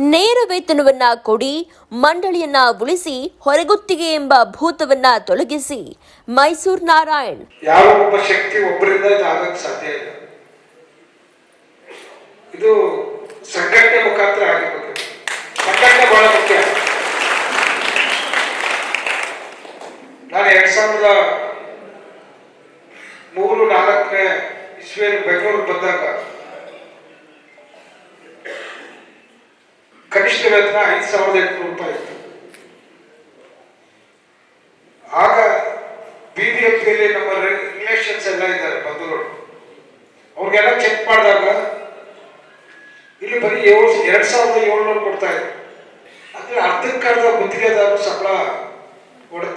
ನೇರ ವೇತನವನ್ನ ಕೊಡಿ, ಮಂಡಳಿಯನ್ನ ಉಳಿಸಿ, ಹೊರಗುತ್ತಿಗೆ ಎಂಬ ಭೂತವನ್ನ ತೊಲಗಿಸಿ. ಮೈಸೂರು ನಾರಾಯಣ್. ಯಾವ ಒಬ್ಬ ಶಕ್ತಿ ಒಬ್ಬರಿಂದ ಇದಾಗಕ್ಕೆ ಸಾಧ್ಯ ಇಲ್ಲ. ಇದು ಸಂಘಟನೆ ಮುಖಾಂತರ ಆಗಬೇಕು ಸಂಘಟನೆ ಬಹಳ ಮುಖ್ಯ. ನಾನು ಎರಡ್ ಸಾವಿರದ ಮೂರು ನಾಲ್ಕನೇ ಇಸ್ವಿಯಲ್ಲಿ ಬೆಂಗಳೂರು ಬಂದಾಗ ವೇತನ ಐದು ಸಾವಿರದ ಎಂಟುನೂರು ರೂಪಾಯಿ ಇತ್ತು. ಆಗ ಬಿಬಿಎಂಪಿಯಲ್ಲಿ ನಮ್ಮ ರಿಲೇಷನ್ಸ್ ಎಲ್ಲ ಇದ್ದಾರೆ ಬಂಧುಗಳು ಅವ್ರಿಗೆಲ್ಲ ಚೆಕ್ ಮಾಡಿದಾಗ ಇಲ್ಲಿ ಬರೀ ಏಳು, ಎರಡ್ ಸಾವಿರದ ಏಳ್ನೂರು ಕೊಡ್ತಾ ಇದ್ರು. ಅಂದ್ರೆ ಅರ್ಧಕ್ಕರ್ಧ ಗುತ್ತಿಗೆದಾರರು ಸಂಬಳ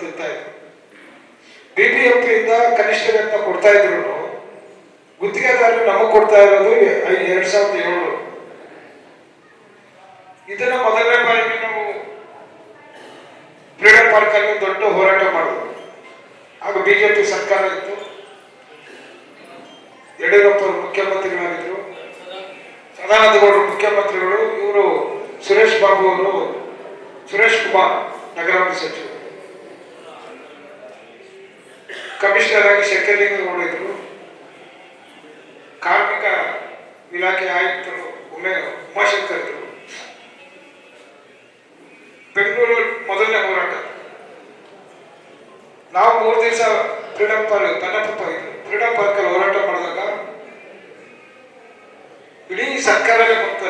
ತಿಂತಾ ಇದ್ರು. ಇಂದ ಕನಿಷ್ಠ ವೇತನ ಕೊಡ್ತಾ ಇದ್ರು ಗುತ್ತಿಗೆದಾರರು ನಮಗೆ ಕೊಡ್ತಾ ಇರೋದು ಎರಡ್ ಸಾವಿರದ ಏಳ್ನೂರು. ಇದನ್ನ ಮೊದಲನೇ ಬಾರಿಗೆ ನಾವು ಕ್ರೀಡಾ ಪಾರ್ಕ್ ದೊಡ್ಡ ಹೋರಾಟ ಮಾಡಿದ್ರು. ಆಗ ಬಿಜೆಪಿ ಸರ್ಕಾರ ಇತ್ತು. ಯಡಿಯೂರಪ್ಪ ಅವರು ಮುಖ್ಯಮಂತ್ರಿಗಳಾಗಿದ್ರು. ಸದಾನಂದಗೌಡರು ಮುಖ್ಯಮಂತ್ರಿಗಳು, ಇವರು ಸುರೇಶ್ ಬಾಬು ಅವರು ಸುರೇಶ್ ಕುಮಾರ್ ನಗರಾಭಿವೃದ್ಧಿ ಸಚಿವರು. ಕಮಿಷನರ್ ಆಗಿ ಶಂಕರಲಿಂಗೇಗೌಡ ಕಾರ್ಮಿಕ ಇಲಾಖೆ ಆಯುಕ್ತರು ಉಮೇ ಉಮಾಶಂಕರ್ ಇದ್ರು. ಬೆಂಗಳೂರು ಮೊದಲನೇ ಹೋರಾಟ. ನಾವು ಮೂರು ದಿವಸ ಫ್ರೀಡಮ್ ಪಾರ್ಕ್ ಕನ್ನಡಪ್ಪ ಫ್ರೀಡಮ್ ಫ್ರೀಡಂ ಪಾರ್ಕ್ ಅಲ್ಲಿ ಹೋರಾಟ ಮಾಡಿದಾಗ ಇಡೀ ಸರ್ಕಾರವೇ ಬಂತು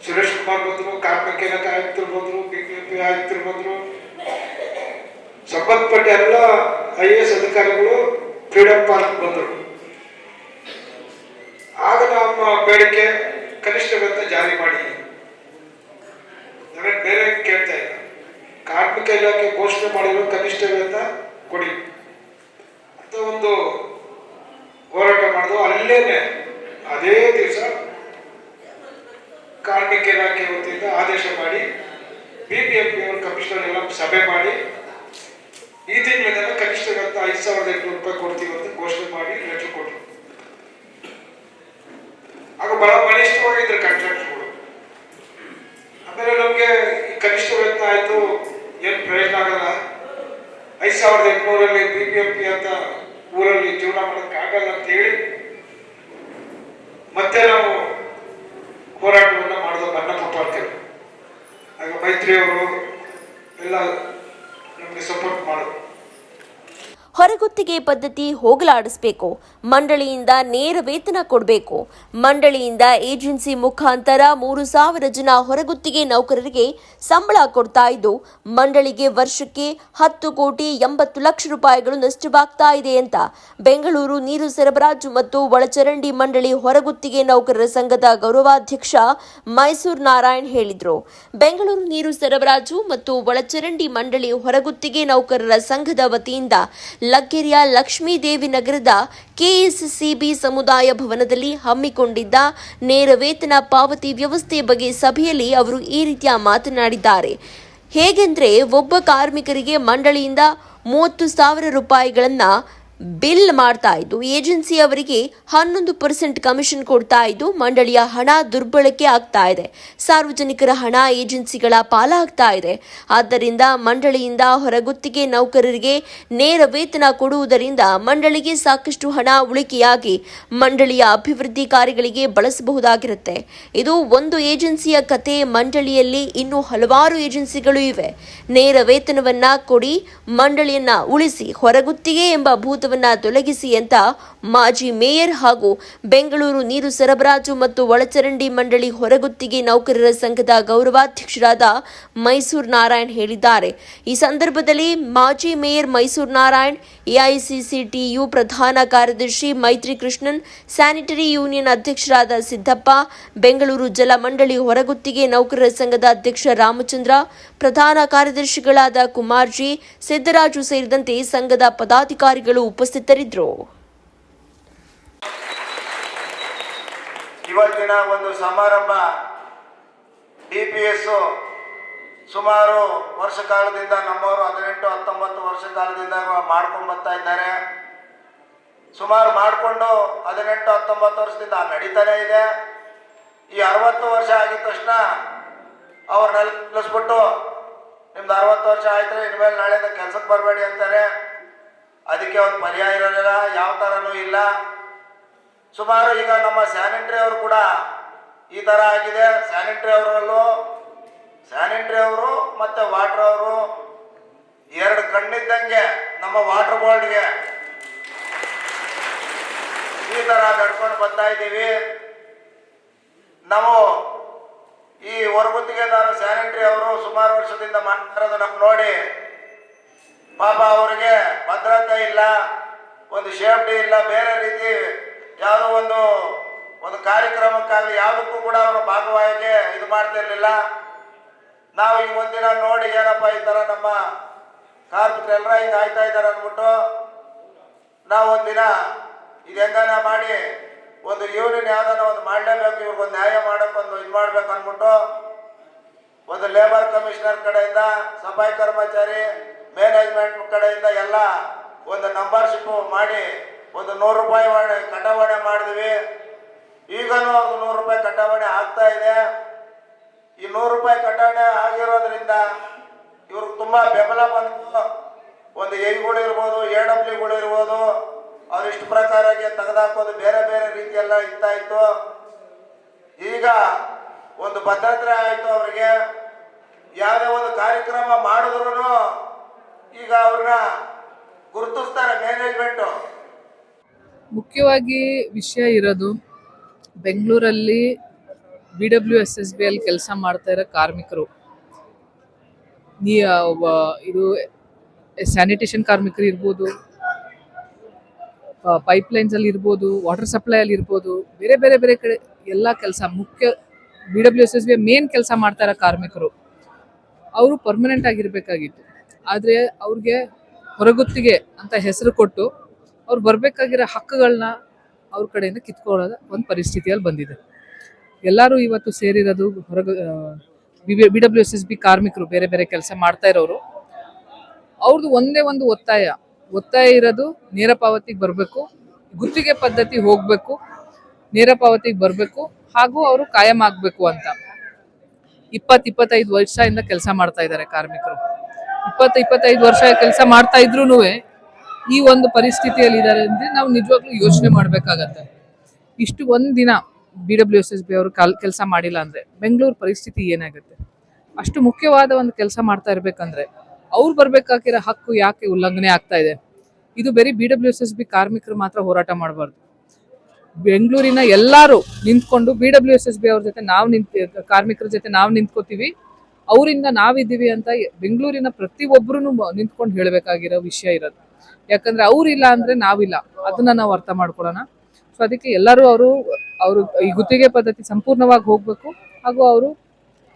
ಸುರೇಶ್ ಕುಮಾರ್ ಬಂದ್ರು ಕಾರ್ಮಿಕ ಇಲಾಖೆ ಆಯುಕ್ತರು ಬಂದ್ರು ಬಿಜೆಪಿ ಆಯುಕ್ತರು ಬಂದ್ರು ಸಂಬಂಧಪಟ್ಟ ಎಲ್ಲ ಐ ಎ ಎಸ್ ಅಧಿಕಾರಿಗಳು ಫ್ರೀಡಮ್ ಪಾರ್ಕ್ ಬಂದರು. ಆಗ ನಮ್ಮ ಬೇಡಿಕೆ ಕನಿಷ್ಠ ವೇತನ ಜಾರಿ ಮಾಡಿ ನನಗೆ ಬೇರೆ ಕೇಳ್ತಾ ಇಲ್ಲ ಕಾರ್ಮಿಕ ಇಲಾಖೆ ಘೋಷಣೆ ಮಾಡಿರೋ ಕನಿಷ್ಠ ವೇತನ ಕೊಡಿ. ಅಂತ ಒಂದು ಹೋರಾಟ ಮಾಡಿದ್ರು. ಅಲ್ಲೇನೆ ಅದೇ ದಿವಸ ಕಾರ್ಮಿಕ ಇಲಾಖೆ ವತಿಯಿಂದ ಆದೇಶ ಮಾಡಿ ಬಿಬಿಎಂಪಿ ಅವರು ಕಮಿಷನರ್ ಎಲ್ಲ ಸಭೆ ಮಾಡಿ ಈ ತಿಂಗಳಿಂದ ಕನಿಷ್ಠ ವೇತನ ಐದು ಸಾವಿರದ ಎಂಟುನೂರು ರೂಪಾಯಿ ಕೊಡ್ತೀವಿ ಅಂತ ಘೋಷಣೆ ಮಾಡಿ ಲೆಟರ್ ಕೊಟ್ಟರು ಆಗ ಬಹಳ ಬಲಿಷ್ಠವಾಗಿದ್ರು ಕಾಂಟ್ರಾಕ್ಟ್ಗಳು ಆಮೇಲೆ ನಮಗೆ ಕನಿಷ್ಠ ವೇತನ ಆಯ್ತು ಏನ್ ಪ್ರಯೋಜನ ಆಗಲ್ಲ? ಐದ್ ಸಾವಿರದ ಎಂಟುನೂರಲ್ಲಿ ಬಿ ಪಿ ಎಂ ಪಿ ಅಂತ ಊರಲ್ಲಿ ಜೀವನ ಮಾಡಕ್ ಆಗಲ್ಲ ಅಂತ ಹೇಳಿ ಮತ್ತೆ ನಾವು ಹೋರಾಟವನ್ನ ಮಾಡಿದ ಬನ್ನಪ್ಪ ಪಾರ್ಕರ್ ಆಗ ಮೈತ್ರಿ ಅವರು ಎಲ್ಲ ನಮಗೆ ಸಪೋರ್ಟ್ ಮಾಡಿದ್ರು ಹೊರಗುತ್ತಿಗೆ ಪದ್ಧತಿ ಹೋಗಲಾಡಿಸಬೇಕು. ಮಂಡಳಿಯಿಂದ ನೇರ ವೇತನ ಕೊಡಬೇಕು. ಮಂಡಳಿಯಿಂದ ಏಜೆನ್ಸಿ ಮುಖಾಂತರ ಮೂರು ಸಾವಿರ ಜನ ಹೊರಗುತ್ತಿಗೆ ನೌಕರರಿಗೆ ಸಂಬಳ ಕೊಡ್ತಾ ಇದ್ದು, ಮಂಡಳಿಗೆ ವರ್ಷಕ್ಕೆ ಹತ್ತು ಕೋಟಿ ಎಂಬತ್ತು ಲಕ್ಷ ರೂಪಾಯಿಗಳು ನಷ್ಟವಾಗ್ತಾ ಇದೆ ಅಂತ ಬೆಂಗಳೂರು ನೀರು ಸರಬರಾಜು ಮತ್ತು ಒಳಚರಂಡಿ ಮಂಡಳಿ ಹೊರಗುತ್ತಿಗೆ ನೌಕರರ ಸಂಘದ ಗೌರವಾಧ್ಯಕ್ಷ ಮೈಸೂರು ನಾರಾಯಣ್ ಹೇಳಿದರು. ಬೆಂಗಳೂರು ನೀರು ಸರಬರಾಜು ಮತ್ತು ಒಳಚರಂಡಿ ಮಂಡಳಿ ಹೊರಗುತ್ತಿಗೆ ನೌಕರರ ಸಂಘದ ವತಿಯಿಂದ ಲಗ್ಗೆರೆಯ ಲಕ್ಷ್ಮೀದೇವಿ ನಗರದ ಕೆಎಸ್ಸಿಬಿ ಸಮುದಾಯ ಭವನದಲ್ಲಿ ಹಮ್ಮಿಕೊಂಡಿದ್ದ ನೇರ ವೇತನ ಪಾವತಿ ವ್ಯವಸ್ಥೆ ಬಗ್ಗೆ ಸಭೆಯಲ್ಲಿ ಅವರು ಈ ರೀತಿಯ ಮಾತನಾಡಿದ್ದಾರೆ. ಹೇಗೆಂದರೆ ಒಬ್ಬ ಕಾರ್ಮಿಕರಿಗೆ ಮಂಡಳಿಯಿಂದ ಮೂವತ್ತು ಸಾವಿರ ರೂಪಾಯಿಗಳನ್ನ ಬಿಲ್ ಮಾಡ್ತಾ ಇದ್ದು, ಏಜೆನ್ಸಿ ಅವರಿಗೆ ಹನ್ನೊಂದು ಪರ್ಸೆಂಟ್ ಕಮಿಷನ್ ಕೊಡ್ತಾ ಇದ್ದು, ಮಂಡಳಿಯ ಹಣ ದುರ್ಬಳಕೆ ಆಗ್ತಾ ಇದೆ. ಸಾರ್ವಜನಿಕರ ಹಣ ಏಜೆನ್ಸಿಗಳ ಪಾಲಾಗ್ತಾ ಇದೆ. ಆದ್ದರಿಂದ ಮಂಡಳಿಯಿಂದ ಹೊರಗುತ್ತಿಗೆ ನೌಕರರಿಗೆ ನೇರ ವೇತನ ಕೊಡುವುದರಿಂದ ಮಂಡಳಿಗೆ ಸಾಕಷ್ಟು ಹಣ ಉಳಿಕೆಯಾಗಿ ಮಂಡಳಿಯ ಅಭಿವೃದ್ಧಿ ಕಾರ್ಯಗಳಿಗೆ ಬಳಸಬಹುದಾಗಿರುತ್ತೆ. ಇದು ಒಂದು ಏಜೆನ್ಸಿಯ ಕತೆ. ಮಂಡಳಿಯಲ್ಲಿ ಇನ್ನೂ ಹಲವಾರು ಏಜೆನ್ಸಿಗಳು ಇವೆ. ನೇರ ವೇತನವನ್ನ ಕೊಡಿ, ಮಂಡಳಿಯನ್ನ ಉಳಿಸಿ, ಹೊರಗುತ್ತಿಗೆ ಎಂಬ ಭೂತವನ್ನ ತೊಲಗಿಸಿ ಅಂತ ಮಾಜಿ ಮೇಯರ್ ಹಾಗೂ ಬೆಂಗಳೂರು ನೀರು ಸರಬರಾಜು ಮತ್ತು ಒಳಚರಂಡಿ ಮಂಡಳಿ ಹೊರಗುತ್ತಿಗೆ ನೌಕರರ ಸಂಘದ ಗೌರವಾಧ್ಯಕ್ಷರಾದ ಮೈಸೂರು ನಾರಾಯಣ್ ಹೇಳಿದ್ದಾರೆ. ಈ ಸಂದರ್ಭದಲ್ಲಿ ಮಾಜಿ ಮೇಯರ್ ಮೈಸೂರು ನಾರಾಯಣ್, ಎಐಸಿಸಿಟಿಯು ಪ್ರಧಾನ ಕಾರ್ಯದರ್ಶಿ ಮೈತ್ರಿ ಕೃಷ್ಣನ್ ಸ್ಯಾನಿಟರಿ ಯೂನಿಯನ್ ಅಧ್ಯಕ್ಷರಾದ ಸಿದ್ದಪ್ಪ, ಬೆಂಗಳೂರು ಜಲ ಮಂಡಳಿ ಹೊರಗುತ್ತಿಗೆ ನೌಕರರ ಸಂಘದ ಅಧ್ಯಕ್ಷ ರಾಮಚಂದ್ರ, ಪ್ರಧಾನ ಕಾರ್ಯದರ್ಶಿಗಳಾದ ಕುಮಾರ್ಜಿ, ಸಿದ್ದರಾಜು ಸೇರಿದಂತೆ ಸಂಘದ ಪದಾಧಿಕಾರಿಗಳು ಉಪಸ್ಥಿತರಿದ್ದರು ಇವತ್ತಿನ ಒಂದು ಸಮಾರಂಭ ಡಿ ಪಿ ಎಸ್ ಸುಮಾರು ವರ್ಷ ಕಾಲದಿಂದ ನಮ್ಮವರು ಹದಿನೆಂಟು, ಹತ್ತೊಂಬತ್ತು ವರ್ಷ ಕಾಲದಿಂದ ಮಾಡ್ಕೊಂಡು ಬರ್ತಾ ಇದ್ದಾರೆ. ಸುಮಾರು ಮಾಡಿಕೊಂಡು ಹದಿನೆಂಟು, ಹತ್ತೊಂಬತ್ತು ವರ್ಷದಿಂದ ನಡೀತಾನೆ ಇದೆ. ಈ ಅರವತ್ತು ವರ್ಷ ಆಗಿದ ತಕ್ಷಣ ಅವ್ರನ್ನೆಲ್ಲ ನಿಲ್ಲಿಸ್ಬಿಟ್ಟು ನಿಮ್ದು ಅರವತ್ತು ವರ್ಷ ಆಯ್ತು ಇನ್ಮೇಲೆ ನಾಳೆಯಿಂದ ಕೆಲ್ಸಕ್ಕೆ ಬರಬೇಡಿ ಅಂತಾರೆ. ಅದಕ್ಕೆ ಒಂದು ಪರ್ಯಾಯ ಇರೋದಿಲ್ಲ, ಯಾವ ಥರನೂ ಇಲ್ಲ. ಸುಮಾರು ಈಗ ನಮ್ಮ ಸ್ಯಾನಿಟ್ರಿ ಅವರು ಕೂಡ ಈ ಥರ ಆಗಿದೆ. ಸ್ಯಾನಿಟ್ರಿ ಅವರಲ್ಲೂ, ಸ್ಯಾನಿಟ್ರಿ ಅವರು ಮತ್ತು ವಾಟ್ರ್ ಅವರು ಎರಡು ಕಣ್ಣಿದ್ದಂಗೆ ನಮ್ಮ ವಾಟರ್ ಬೋರ್ಡ್ಗೆ ಈ ಥರ ನಡ್ಕೊಂಡು ಬರ್ತಾ ಇದ್ದೀವಿ. ನಾವು ಈ ಹೊರಗುತ್ತಿಗೆದಾರ ಸ್ಯಾನಿಟ್ರಿ ಅವರು ಸುಮಾರು ವರ್ಷದಿಂದ ಮಾಡ್ತಿರೋದು ನಮ್ಗೆ ನೋಡಿ ಪಾಪ ಅವರಿಗೆ ಭದ್ರತೆ ಇಲ್ಲ, ಒಂದು ಸೇಫ್ಟಿ ಇಲ್ಲ, ಬೇರೆ ರೀತಿ ಯಾವುದೋ ಒಂದು ಒಂದು ಕಾರ್ಯಕ್ರಮಕ್ಕಾಗಲಿ ಯಾವುದಕ್ಕೂ ಕೂಡ ಅವರು ಭಾಗವಾಗಿ ಇದು ಮಾಡ್ತಿರ್ಲಿಲ್ಲ. ನಾವು ಈ ಒಂದಿನ ನೋಡಿ ಏನಪ್ಪ ಈ ಥರ ನಮ್ಮ ಕಾರ್ಮಿಕರೆಲ್ಲ ಹಿಂಗೆ ಆಯ್ತಾ ಇದ್ದಾರೆ ಅಂದ್ಬಿಟ್ಟು ನಾವು ಒಂದಿನ ಇದು ಹೆಂಗನ ಮಾಡಿ ಒಂದು ಯೂನಿಯನ್ ಯಾವ್ದಾನ ಒಂದು ಮಾಡಲೇಬೇಕು ಇವ್ರಿಗೊಂದು ನ್ಯಾಯ ಮಾಡೋಕ್ಕೊಂದು ಇದು ಮಾಡ್ಬೇಕು ಅಂದ್ಬಿಟ್ಟು ಒಂದು ಲೇಬರ್ ಕಮಿಷನರ್ ಕಡೆಯಿಂದ ಸಫಾಯಿ ಕರ್ಮಚಾರಿ ಮ್ಯಾನೇಜ್ಮೆಂಟ್ ಕಡೆಯಿಂದ ಎಲ್ಲ ಒಂದು ನಂಬರ್ಶಿಪ್ ಮಾಡಿ ಒಂದು ನೂರು ರೂಪಾಯಿ ಕಟಾವಣೆ ಮಾಡಿದ್ವಿ. ಈಗಲೂ ಅದು ನೂರು ರೂಪಾಯಿ ಕಟಾವಣೆ ಆಗ್ತಾ ಇದೆ. ಈ ನೂರು ರೂಪಾಯಿ ಕಟಾವಣೆ ಆಗಿರೋದ್ರಿಂದ ಇವ್ರಿಗೆ ತುಂಬಾ ಬೆಂಬಲ ಬಂತು ಒಂದು ಎಗಳು ಇರ್ಬೋದು ಎ ಇರ್ಬೋದು, ಅವ್ರು ಇಷ್ಟು ಪ್ರಕಾರಕ್ಕೆ ತೆಗೆದಾಕೋದು ಬೇರೆ ಬೇರೆ ರೀತಿಯೆಲ್ಲ ಇರ್ತಾ ಇತ್ತು. ಈಗ ಒಂದು ಭದ್ರತೆ ಆಯಿತು ಅವರಿಗೆ. ಯಾವುದೇ ಒಂದು ಕಾರ್ಯಕ್ರಮ ಮಾಡಿದ್ರು ಈಗ ಅವ್ರನ್ನ ಗುರುತಿಸ್ತಾರೆ ಮುಖ್ಯವಾಗಿ ವಿಷಯ ಇರೋದು, ಬೆಂಗಳೂರಲ್ಲಿ B W S S B ಅಲ್ಲಿ ಕೆಲಸ ಮಾಡ್ತಾ ಇರೋ ಕಾರ್ಮಿಕರು. ನೀ ಇದು ಸ್ಯಾನಿಟೇಷನ್ ಕಾರ್ಮಿಕರು ಇರ್ಬೋದು ಪೈಪ್ಲೈನ್ಸ್ ಅಲ್ಲಿ ಇರ್ಬೋದು ವಾಟರ್ ಸಪ್ಲೈ ಅಲ್ಲಿ ಇರ್ಬೋದು, ಬೇರೆ ಬೇರೆ ಬೇರೆ ಕಡೆ ಎಲ್ಲ ಕೆಲಸ, ಮುಖ್ಯ B W S S B main ಕೆಲಸ ಮಾಡ್ತಾ ಇರೋ ಕಾರ್ಮಿಕರು. ಅವರು ಪರ್ಮನೆಂಟ್ ಆಗಿರ್ಬೇಕಾಗಿತ್ತು. ಆದರೆ ಅವ್ರಿಗೆ ಹೊರಗುತ್ತಿಗೆ ಅಂತ ಹೆಸರು ಕೊಟ್ಟು ಅವ್ರು ಬರಬೇಕಾಗಿರೋ ಹಕ್ಕುಗಳನ್ನ ಅವ್ರ ಕಡೆಯಿಂದ ಕಿತ್ಕೊಳ್ಳೋದ ಒಂದು ಪರಿಸ್ಥಿತಿಯಲ್ಲಿ ಬಂದಿದೆ. ಎಲ್ಲರೂ ಇವತ್ತು ಸೇರಿರೋದು ಹೊರಗ ಬಿ ಡಬ್ಲ್ಯೂ ಎಸ್ ಬಿ ಕಾರ್ಮಿಕರು, ಬೇರೆ ಬೇರೆ ಕೆಲಸ ಮಾಡ್ತಾ ಇರೋರು ಅವ್ರದ್ದು ಒಂದೇ ಒಂದು ಒತ್ತಾಯ. ಒತ್ತಾಯ ಇರೋದು ನೇರ ಪಾವತಿಗೆ ಬರಬೇಕು, ಗುತ್ತಿಗೆ ಪದ್ಧತಿ ಹೋಗಬೇಕು, ನೇರ ಪಾವತಿಗೆ ಬರಬೇಕು, ಹಾಗೂ ಅವರು ಕಾಯಂ ಆಗಬೇಕು ಅಂತ. ಇಪ್ಪತ್ತು ಇಪ್ಪತ್ತೈದು ವರ್ಷದಿಂದ ಕೆಲಸ ಮಾಡ್ತಾ ಇದ್ದಾರೆ ಕಾರ್ಮಿಕರು. ಇಪ್ಪತ್ತು, ಇಪ್ಪತ್ತೈದು ವರ್ಷ ಕೆಲಸ ಮಾಡ್ತಾ ಇದ್ರೂ ಈ ಒಂದು ಪರಿಸ್ಥಿತಿಯಲ್ಲಿ ಇದ್ದಾರೆ ಅಂದ್ರೆ ನಾವು ನಿಜವಾಗ್ಲೂ ಯೋಚನೆ ಮಾಡ್ಬೇಕಾಗತ್ತೆ. ಇಷ್ಟು ಒಂದು ದಿನ B W S S B ಅವರು ಕಲ್, ಕೆಲಸ ಮಾಡಿಲ್ಲ ಅಂದ್ರೆ ಬೆಂಗಳೂರು ಪರಿಸ್ಥಿತಿ ಏನಾಗುತ್ತೆ? ಅಷ್ಟು ಮುಖ್ಯವಾದ ಒಂದು ಕೆಲಸ ಮಾಡ್ತಾ ಇರ್ಬೇಕಂದ್ರೆ ಅವ್ರು ಬರ್ಬೇಕಾಗಿರೋ ಹಕ್ಕು ಯಾಕೆ ಉಲ್ಲಂಘನೆ ಆಗ್ತಾ ಇದೆ? ಇದು ಬರೀ B W S S B ಕಾರ್ಮಿಕರು ಮಾತ್ರ ಹೋರಾಟ ಮಾಡಬಾರ್ದು. ಬೆಂಗಳೂರಿನ ಎಲ್ಲರೂ ನಿಂತ್ಕೊಂಡು B W S S B ಅವ್ರ ಜೊತೆ ನಾವು ನಿಂತ, ಕಾರ್ಮಿಕರ ಜೊತೆ ನಾವು ನಿಂತ್ಕೋತೀವಿ. ಅವರಿಂದ ನಾವಿದ್ದೀವಿ ಅಂತ ಬೆಂಗಳೂರಿನ ಪ್ರತಿಯೊಬ್ಬರೂ ನಿಂತ್ಕೊಂಡು ಹೇಳಬೇಕಾಗಿರೋ ವಿಷಯ ಇರೋದು. ಯಾಕಂದ್ರೆ ಅವರಿಲ್ಲ ಅಂದ್ರೆ ನಾವಿಲ್ಲ. ಅದನ್ನ ನಾವು ಅರ್ಥ ಮಾಡ್ಕೊಳ್ಳೋಣ. ಸೊ ಅದಕ್ಕೆ ಎಲ್ಲರೂ ಅವರು ಅವರು ಈ ಗುತ್ತಿಗೆ ಪದ್ಧತಿ ಸಂಪೂರ್ಣವಾಗಿ ಹೋಗ್ಬೇಕು. ಹಾಗೂ ಅವರು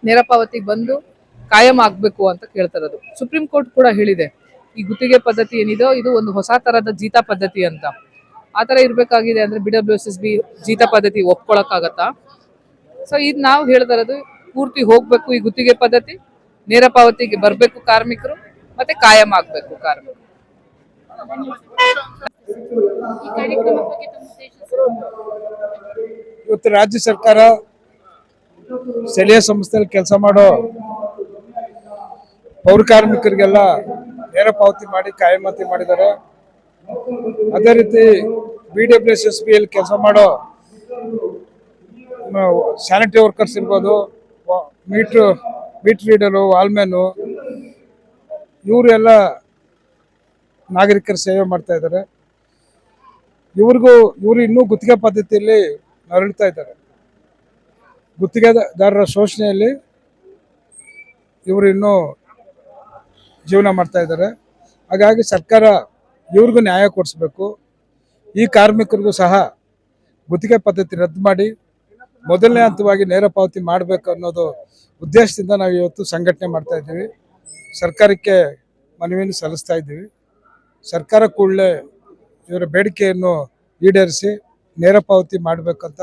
ನೇರ ಪಾವತಿಗೆ ಬಂದು ಕಾಯಂ ಆಗಬೇಕು ಅಂತ ಕೇಳ್ತಾರದು ಸುಪ್ರೀಂ ಕೋರ್ಟ್ ಕೂಡ ಹೇಳಿದೆ, ಈ ಗುತ್ತಿಗೆ ಪದ್ಧತಿ ಏನಿದೋ ಇದು ಒಂದು ಹೊಸ ತರದ ಜೀತಾ ಪದ್ಧತಿ ಅಂತ. ಆ ಥರ ಇರ್ಬೇಕಾಗಿದೆ ಅಂದ್ರೆ B W S S B ಜೀತಾ ಪದ್ಧತಿ ಒಪ್ಕೊಳಕ್ಕಾಗತ್ತಾ? ಸೊ ಇದು ನಾವು ಹೇಳ್ತಾ ಇರೋದು ಪೂರ್ತಿ ಹೋಗ್ಬೇಕು ಈ ಗುತ್ತಿಗೆ ಪದ್ಧತಿ, ನೇರ ಪಾವತಿಗೆ ಬರಬೇಕು ಕಾರ್ಮಿಕರು, ಮತ್ತೆ ಕಾಯಂ ಆಗ್ಬೇಕು ಕಾರ್ಮಿಕರು. ಇವತ್ತು ರಾಜ್ಯ ಸರ್ಕಾರ ಸ್ಥಳೀಯ ಸಂಸ್ಥೆಯಲ್ಲಿ ಕೆಲಸ ಮಾಡೋ ಪೌರ ಕಾರ್ಮಿಕರಿಗೆಲ್ಲ ನೇರ ಪಾವತಿ ಮಾಡಿ, ಕಾಯಮಾತಿ ಮಾಡಿದ್ದಾರೆ. ಅದೇ ರೀತಿ B W S S B ಅಲ್ಲಿ ಕೆಲಸ ಮಾಡೋ ಸ್ಯಾನಿಟರಿ ವರ್ಕರ್ಸ್ ಇರ್ಬೋದು ಮೀಟ್ರ್ ಮೀಟ್ ರೀಡರು ವಾಲ್ಮ್ಯಾನು ಇವರೆಲ್ಲ ನಾಗರಿಕರ ಸೇವೆ ಮಾಡ್ತಾ ಇದ್ದಾರೆ. ಇವ್ರಿಗೂ, ಇವರು ಇನ್ನೂ ಗುತ್ತಿಗೆ ಪದ್ಧತಿಯಲ್ಲಿ ನರಳುತ್ತಾ ಇದ್ದಾರೆ. ಗುತ್ತಿಗೆದಾರರ ಶೋಷಣೆಯಲ್ಲಿ ಇವರು ಇನ್ನೂ ಜೀವನ ಮಾಡ್ತಾ ಇದ್ದಾರೆ. ಹಾಗಾಗಿ ಸರ್ಕಾರ ಇವ್ರಿಗೂ ನ್ಯಾಯ ಕೊಡಿಸ್ಬೇಕು. ಈ ಕಾರ್ಮಿಕರಿಗೂ ಸಹ ಗುತ್ತಿಗೆ ಪದ್ಧತಿ ರದ್ದು ಮಾಡಿ ಮೊದಲನೇ ಹಂತವಾಗಿ ನೇರ ಪಾವತಿ ಮಾಡಬೇಕು ಅನ್ನೋದು ಉದ್ದೇಶದಿಂದ ನಾವು ಇವತ್ತು ಸಂಘಟನೆ ಮಾಡ್ತಾ ಇದ್ದೀವಿ. ಸರ್ಕಾರಕ್ಕೆ ಮನವಿಯನ್ನು ಸಲ್ಲಿಸ್ತಾ ಇದ್ದೀವಿ. ಸರ್ಕಾರ ಕೂಡಲೇ ಇವರ ಬೇಡಿಕೆಯನ್ನು ಈಡೇರಿಸಿ ನೇರ ಪಾವತಿ ಮಾಡಬೇಕಂತ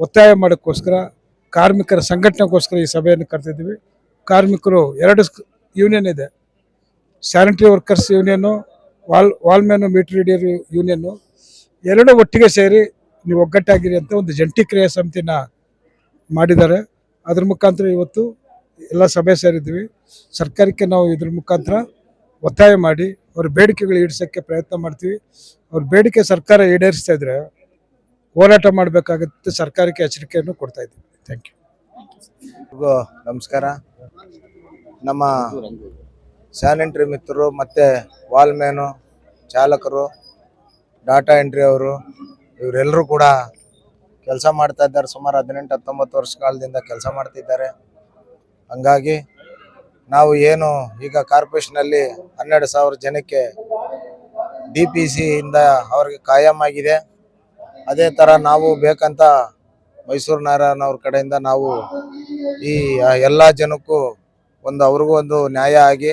ಒತ್ತಾಯ ಮಾಡೋಕ್ಕೋಸ್ಕರ, ಕಾರ್ಮಿಕರ ಸಂಘಟನೆಗೋಸ್ಕರ ಈ ಸಭೆಯನ್ನು ಕರೆದಿದ್ದೀವಿ. ಕಾರ್ಮಿಕರು ಎರಡು ಯೂನಿಯನ್ ಇದೆ. Sanitary workers union, valve, valveman meter reader union ಎರಡು ಒಟ್ಟಿಗೆ ಸೇರಿ ನೀವು ಒಗ್ಗಟ್ಟಾಗಿರಿ ಅಂತ ಒಂದು ಜಂಟಿ ಕ್ರಿಯಾ ಸಮಿತಿನ ಮಾಡಿದ್ದಾರೆ. ಅದ್ರ ಮುಖಾಂತರ ಇವತ್ತು ಎಲ್ಲ ಸಭೆ ಸೇರಿದ್ವಿ. ಸರ್ಕಾರಕ್ಕೆ ನಾವು ಇದ್ರ ಮುಖಾಂತರ ಒತ್ತಾಯ ಮಾಡಿ, ಅವ್ರ ಬೇಡಿಕೆಗಳು ಈಡ್ಸೋಕ್ಕೆ ಪ್ರಯತ್ನ ಮಾಡ್ತೀವಿ. ಅವ್ರ ಬೇಡಿಕೆ ಸರ್ಕಾರ ಈಡೇರಿಸ್ತಾ ಇದ್ರೆ ಹೋರಾಟ ಮಾಡಬೇಕಾಗುತ್ತೆ ಸರ್ಕಾರಕ್ಕೆ ಎಚ್ಚರಿಕೆಯನ್ನು ಕೊಡ್ತಾ ಇದ್ದೀವಿ. ಥ್ಯಾಂಕ್ ಯು ನಮಸ್ಕಾರ. ನಮ್ಮ ಸ್ಯಾನಿಟ್ರಿ ಮಿತ್ರರು ಮತ್ತು ವಾಲ್ಮ್ಯಾನು ಚಾಲಕರು, ಡಾಟಾ ಎಂಟ್ರಿ ಅವರು ಇವರೆಲ್ಲರೂ ಕೂಡ ಕೆಲಸ ಮಾಡ್ತಾ ಇದ್ದಾರೆ. ಸುಮಾರು ಹದಿನೆಂಟು, ಹತ್ತೊಂಬತ್ತು ವರ್ಷ ಕಾಲದಿಂದ ಕೆಲಸ ಮಾಡ್ತಿದ್ದಾರೆ ಹಂಗಾಗಿ ನಾವು ಏನು ಈಗ ಕಾರ್ಪೊರೇಷನಲ್ಲಿ ಹನ್ನೆರಡು ಸಾವಿರ ಜನಕ್ಕೆ ಡಿ ಪಿ ಸಿಯಿಂದ ಅವ್ರಿಗೆ ಕಾಯಂ ಆಗಿದೆ. ಅದೇ ಥರ ನಾವು ಬೇಕಂತ ಮೈಸೂರು ನಾರಾಯಣವ್ರ ಕಡೆಯಿಂದ ನಾವು ಈ ಎಲ್ಲ ಜನಕ್ಕೂ ಒಂದು ಅವ್ರಿಗೂ ಒಂದು ನ್ಯಾಯ ಆಗಿ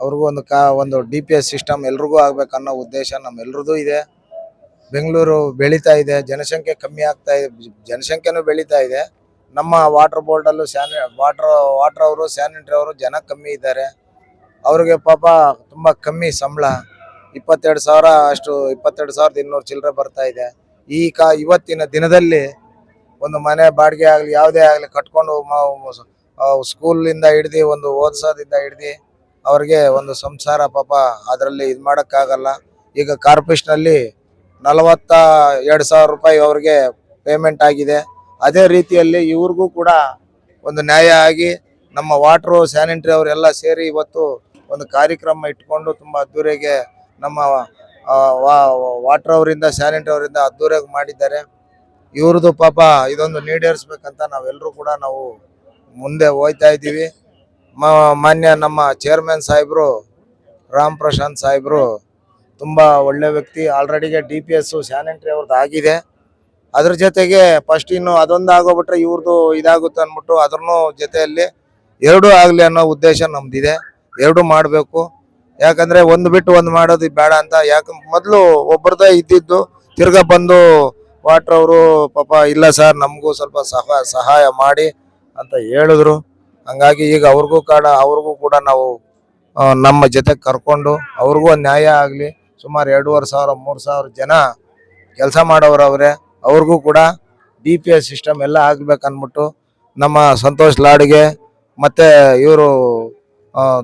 ಅವ್ರಿಗೂ ಒಂದು ಕಾ, ಒಂದು ಡಿ ಪಿ ಎಸ್ ಸಿಸ್ಟಮ್ ಎಲ್ರಿಗೂ ಆಗಬೇಕನ್ನೋ ಉದ್ದೇಶ ನಮ್ಮೆಲ್ರದ್ದು ಇದೆ. ಬೆಂಗಳೂರು ಬೆಳೀತಾ ಇದೆ, ಜನಸಂಖ್ಯೆ ಕಮ್ಮಿ ಆಗ್ತಾ ಇದೆ, ಜನಸಂಖ್ಯೆನೂ ಬೆಳೀತಾ ಇದೆ. ನಮ್ಮ ವಾಟರ್ ಬೋರ್ಡಲ್ಲೂ ಸ್ಯಾನಿ ವಾಟ್ರ್ ವಾಟ್ರ್ ಅವರು ಸ್ಯಾನಿಟ್ರಿ ಅವರು ಜನ ಕಮ್ಮಿ ಇದ್ದಾರೆ. ಅವ್ರಿಗೆ ಪಾಪ ತುಂಬ ಕಮ್ಮಿ ಸಂಬಳ. ಇಪ್ಪತ್ತೆರಡು ಸಾವಿರ ಅಷ್ಟು, ಇಪ್ಪತ್ತೆರಡು ಸಾವಿರದ ಇನ್ನೂರು ಚಿಲ್ಲರೆ ಬರ್ತಾ ಇದೆ. ಈ ಕಾ, ಇವತ್ತಿನ ದಿನದಲ್ಲಿ ಒಂದು ಮನೆ ಬಾಡಿಗೆ ಆಗಲಿ, ಯಾವುದೇ ಆಗಲಿ ಕಟ್ಕೊಂಡು ಸ್ಕೂಲಿಂದ ಹಿಡ್ದು, ಒಂದು ಓದಿಸೋದಿಂದ ಹಿಡ್ದು ಅವ್ರಿಗೆ ಒಂದು ಸಂಸಾರ ಪಾಪ ಅದರಲ್ಲಿ ಇದು ಮಾಡೋಕ್ಕಾಗಲ್ಲ. ಈಗ ಕಾರ್ಪೊರೇಷನಲ್ಲಿ ನಲವತ್ತ ಎರಡು ಸಾವಿರ ರೂಪಾಯಿ ಅವ್ರಿಗೆ ಪೇಮೆಂಟ್ ಆಗಿದೆ. ಅದೇ ರೀತಿಯಲ್ಲಿ ಇವ್ರಿಗೂ ಕೂಡ ಒಂದು ನ್ಯಾಯ ಆಗಿ ನಮ್ಮ ವಾಟ್ರು ಸ್ಯಾನಿಟ್ರಿ ಅವರೆಲ್ಲ ಸೇರಿ ಇವತ್ತು ಒಂದು ಕಾರ್ಯಕ್ರಮ ಇಟ್ಕೊಂಡು ತುಂಬ ಅದ್ದೂರಿಗೆ ನಮ್ಮ ವಾಟ್ರ್ ಅವರಿಂದ ಸ್ಯಾನಿಟ್ರಿ ಅವರಿಂದ ಅದ್ದೂರಿಯಾಗಿ ಮಾಡಿದ್ದಾರೆ. ಇವ್ರದ್ದು ಪಾಪ ಇದೊಂದು ನೀಡೇರಿಸ್ಬೇಕಂತ ನಾವೆಲ್ಲರೂ ಕೂಡ ನಾವು ಮುಂದೆ ಹೋಯ್ತಾ ಇದ್ದೀವಿ. ಮಾನ್ಯ ನಮ್ಮ ಚೇರ್ಮನ್ ಸಾಹೇಬರು ರಾಮ್ ಪ್ರಶಾಂತ್ ಸಾಹೇಬರು ತುಂಬ ಒಳ್ಳೆ ವ್ಯಕ್ತಿ. ಆಲ್ರೆಡಿಗೆ ಡಿ ಪಿ ಎಸ್ ಸ್ಯಾನಿಟ್ರಿ ಅವ್ರದ್ದು ಆಗಿದೆ. ಅದ್ರ ಜೊತೆಗೆ ಫಸ್ಟ್ ಇನ್ನು ಅದೊಂದು ಆಗೋಗ್ಬಿಟ್ರೆ ಇವ್ರದ್ದು ಇದಾಗುತ್ತೆ ಅಂದ್ಬಿಟ್ಟು ಅದ್ರೂ ಜೊತೆಯಲ್ಲಿ ಎರಡೂ ಆಗಲಿ ಅನ್ನೋ ಉದ್ದೇಶ ನಮ್ದಿದೆ. ಎರಡೂ ಮಾಡಬೇಕು. ಯಾಕಂದ್ರೆ ಒಂದು ಬಿಟ್ಟು ಒಂದು ಮಾಡೋದು ಬೇಡ ಅಂತ. ಯಾಕೆ ಮೊದಲು ಒಬ್ಬರದೇ ಇದ್ದಿದ್ದು ತಿರ್ಗಾ ಬಂದು ವಾಟ್ರ್ ಅವರು ಪಾಪ ಇಲ್ಲ ಸರ್ ನಮಗೂ ಸ್ವಲ್ಪ ಸಹ, ಸಹಾಯ ಮಾಡಿ ಅಂತ ಹೇಳಿದ್ರು. ಹಂಗಾಗಿ ಈಗ ಅವ್ರಿಗೂ ಕಾಡ, ಅವ್ರಿಗೂ ಕೂಡ ನಾವು ನಮ್ಮ ಜೊತೆ ಕರ್ಕೊಂಡು ಅವ್ರಿಗೂ ನ್ಯಾಯ ಆಗಲಿ. ಸುಮಾರು ಎರಡೂವರೆ ಸಾವಿರ, ಮೂರು ಸಾವಿರ ಜನ ಕೆಲಸ ಮಾಡೋರು ಅವರೇ. ಅವ್ರಿಗೂ ಕೂಡ ಡಿ ಪಿ ಎಸ್ ಸಿಸ್ಟಮ್ ಎಲ್ಲ ಆಗಬೇಕನ್ಬಿಟ್ಟು ನಮ್ಮ ಸಂತೋಷ್ ಲಾಡ್ಗೆ ಮತ್ತು ಇವರು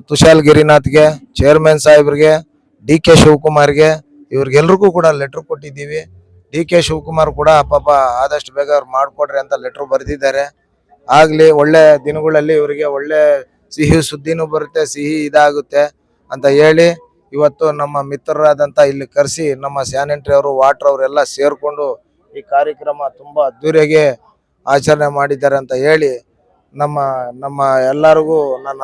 ತುಷಾಲ್ ಗಿರಿನಾಥ್ಗೆ ಚೇರ್ಮನ್ ಸಾಹೇಬ್ರಿಗೆ ಡಿ ಕೆ ಶಿವಕುಮಾರ್ಗೆ ಇವ್ರಿಗೆಲ್ರಿಗೂ ಕೂಡ ಲೆಟ್ರ್ ಕೊಟ್ಟಿದ್ದೀವಿ. ಡಿ ಕೆ ಶಿವಕುಮಾರ್ ಕೂಡ ಪಾಪ ಆದಷ್ಟು ಬೇಗ ಅವ್ರು ಮಾಡಿಕೊಡ್ರಿ ಅಂತ ಲೆಟ್ರ್ ಬರೆದಿದ್ದಾರೆ. ಆಗಲಿ ಒಳ್ಳೆ ದಿನಗಳಲ್ಲಿ ಇವರಿಗೆ ಒಳ್ಳೆ ಸಿಹಿ ಸುದ್ದಿನೂ ಬರುತ್ತೆ, ಸಿಹಿ ಇದಾಗುತ್ತೆ ಅಂತ ಹೇಳಿ ಇವತ್ತು ನಮ್ಮ ಮಿತ್ರರಾದಂಥ ಇಲ್ಲಿ ಕರೆಸಿ ನಮ್ಮ ಸ್ಯಾನಿಟ್ರಿ ಅವರು, ವಾಟರ್ ಅವರೆಲ್ಲ ಸೇರಿಕೊಂಡು ಈ ಕಾರ್ಯಕ್ರಮ ತುಂಬ ಅದ್ದೂರಿಯಾಗಿ ಆಚರಣೆ ಮಾಡಿದ್ದಾರೆ ಅಂತ ಹೇಳಿ ನಮ್ಮ ನಮ್ಮ ಎಲ್ಲರಿಗೂ ನನ್ನ